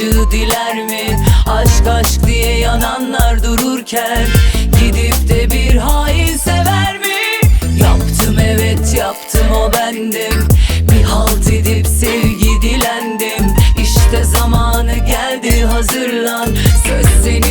acı diler mi? Aşk aşk diye yananlar dururken Gidip de bir hain sever mi? Yaptım evet yaptım o bendim Bir halt edip sevgi dilendim İşte zamanı geldi hazırlan Söz senin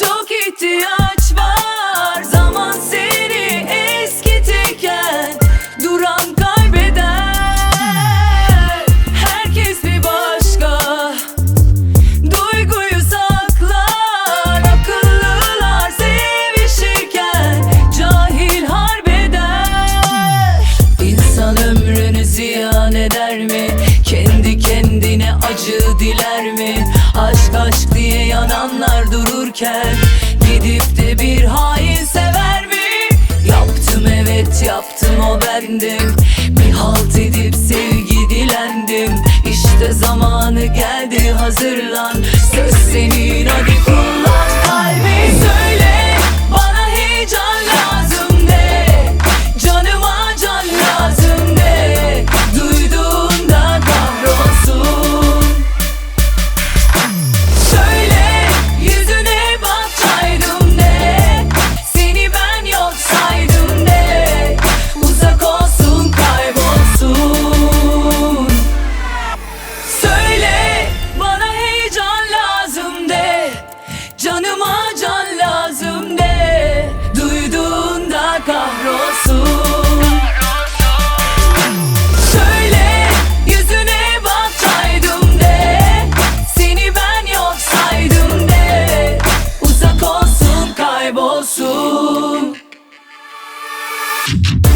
çok ihtiyaç var. Zaman seni eskitirken Duran kaybeder. Herkes bir başka. Duyguyu saklar. Akıllılar sevişirken Cahil harbeder. İnsan ömrünü ziyan eder mi? Dururken Gidip de bir hain sever mi? Yaptım evet yaptım o bendim. Bir halt edip sevgi dilendim. İşte zamanı geldi hazırlan. Söz senin hadi kullan you